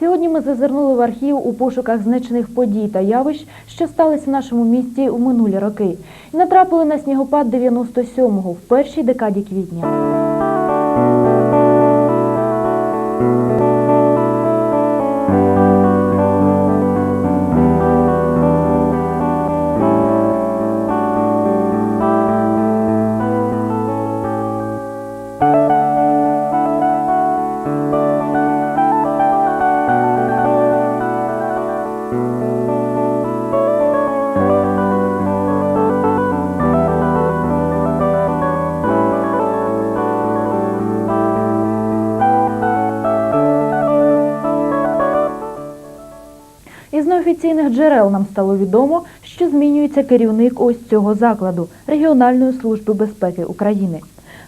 Сьогодні ми зазирнули в архів у пошуках значних подій та явищ, що сталися в нашому місті у минулі роки, і натрапили на снігопад 97-го в першій декаді квітня. Із неофіційних джерел нам стало відомо, що змінюється керівник ось цього закладу Регіональної служби безпеки України.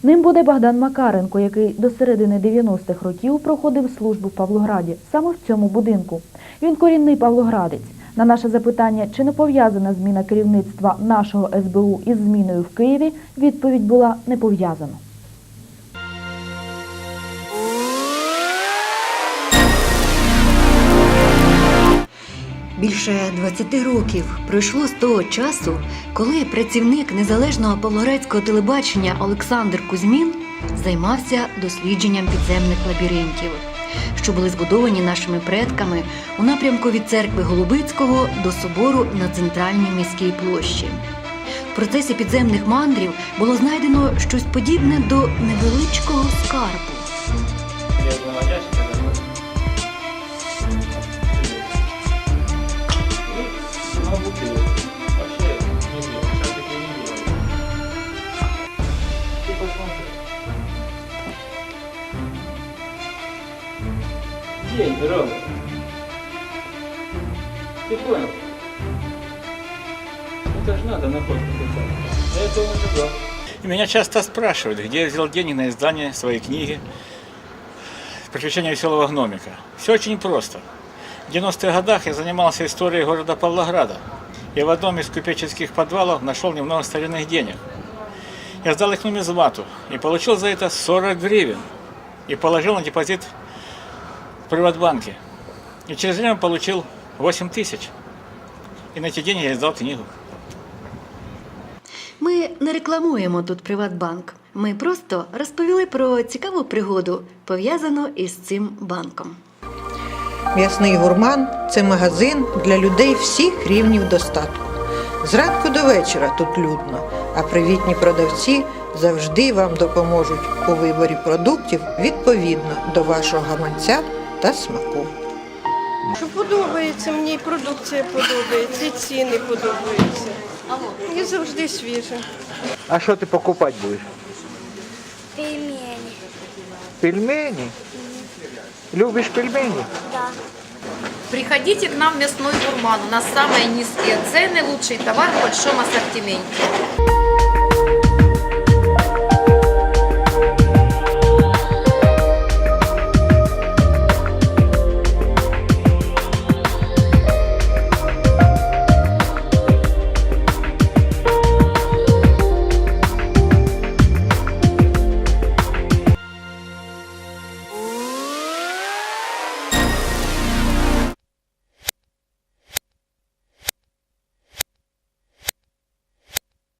Ним буде Богдан Макаренко, який до середини 90-х років проходив службу в Павлограді, саме в цьому будинку. Він корінний павлоградець. На наше запитання, чи не пов'язана зміна керівництва нашого СБУ із зміною в Києві, відповідь була не пов'язана. Більше 20 років пройшло з того часу, коли працівник незалежного павлоградського телебачення Олександр Кузьмін займався дослідженням підземних лабіринтів, що були збудовані нашими предками у напрямку від церкви Голубицького до собору на центральній міській площі. В процесі підземних мандрів було знайдено щось подібне до невеличкого скарбу. День, Ромы. Ты понял? Это же надо находку писать. Я этого не ожидал. Меня часто спрашивают, где я взял деньги на издание своей книги «Приключения веселого гномика». Все очень просто. В 90-х годах я занимался историей города Павлограда. И в одном из купеческих подвалов нашел немного старинных денег. Я сдал их нумизмату и получил за это 40 гривен. И положил на депозит Приватбанке. И через время получил 8 тысяч. И на эти деньги я издал книгу. Ми не рекламуємо тут Приватбанк. Ми просто розповіли про цікаву пригоду, пов'язану із цим банком. М'ясний гурман це магазин для людей всіх рівнів достатку. Зранку до вечора тут людно, а привітні продавці завжди вам допоможуть у виборі продуктів відповідно до вашого гаманця та смаку. Що подобається, мені і продукція подобається, і ціни подобаються. І завжди свіже. А що ти покупати будеш? Пельмени. Пельмені? Любиш пельмені? Да. Приходите к нам в мясной гурман. У нас самые низкие цены, лучший товар в большом ассортименте.